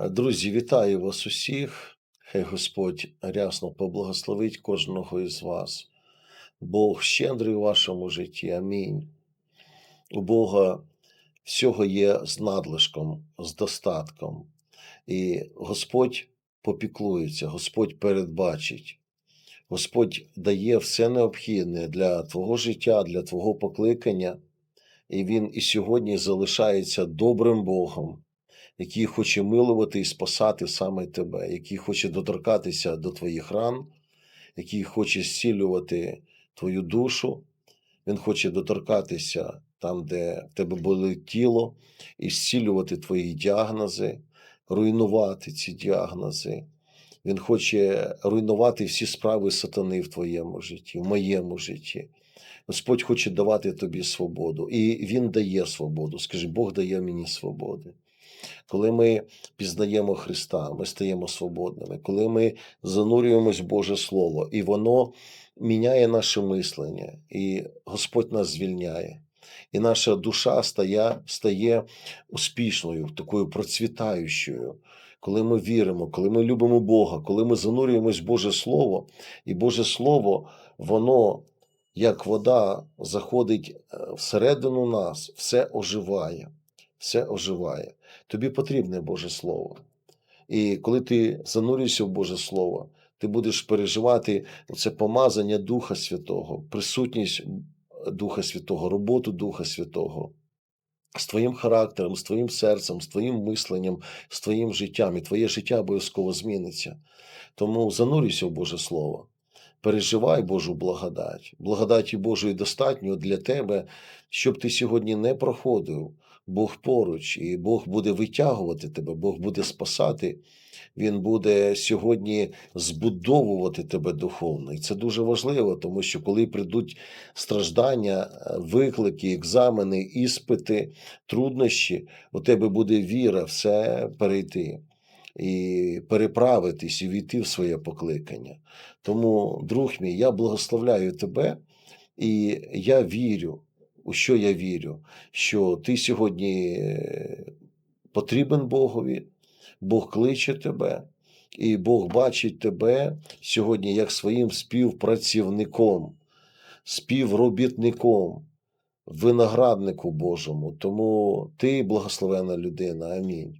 Друзі, вітаю вас усіх. Хай Господь рясно поблагословить кожного із вас. Бог щедрий у вашому житті. Амінь. У Бога всього є з надлишком, з достатком. І Господь попіклується, Господь передбачить. Господь дає все необхідне для твого життя, для твого покликання. І Він і сьогодні залишається добрим Богом, який хоче милувати і спасати саме тебе, який хоче доторкатися до твоїх ран, який хоче зцілювати твою душу. Він хоче доторкатися там, де в тебе болить тіло, і зцілювати твої діагнози, руйнувати ці діагнози. Він хоче руйнувати всі справи сатани в твоєму житті, в моєму житті. Господь хоче давати тобі свободу, і Він дає свободу. Скажи, Бог дає мені свободи. Коли ми пізнаємо Христа, ми стаємо свободними, коли ми занурюємось в Боже Слово, і воно міняє наше мислення, і Господь нас звільняє. І наша душа стає, стає успішною, такою процвітаючою. Коли ми віримо, коли ми любимо Бога, коли ми занурюємось в Боже Слово, і Боже Слово, воно, як вода, заходить е, всередину нас, все оживає, все оживає. Тобі потрібне Боже Слово. І коли ти занурюєшся в Боже Слово, ти будеш переживати це помазання Духа Святого, присутність Духа Святого, роботу Духа Святого. З твоїм характером, з твоїм серцем, з твоїм мисленням, з твоїм життям, і твоє життя обов'язково зміниться. Тому занурюйся в Боже Слово, переживай Божу благодать. Благодаті Божої достатньо для тебе, щоб ти сьогодні не проходив. Бог поруч, і Бог буде витягувати тебе, Бог буде спасати. Він буде сьогодні збудовувати тебе духовно. І це дуже важливо, тому що коли прийдуть страждання, е, виклики, екзамени, іспити, труднощі, у тебе буде віра все перейти і переправитись і війти в своє покликання. Тому, друг мій, я благословляю тебе, і я вірю. У що я вірю? Що ти сьогодні е, потрібен Богові, Бог кличе тебе, і Бог бачить тебе сьогодні як своїм співпрацівником, співробітником, винограднику Божому. Тому ти благословена людина. Амінь.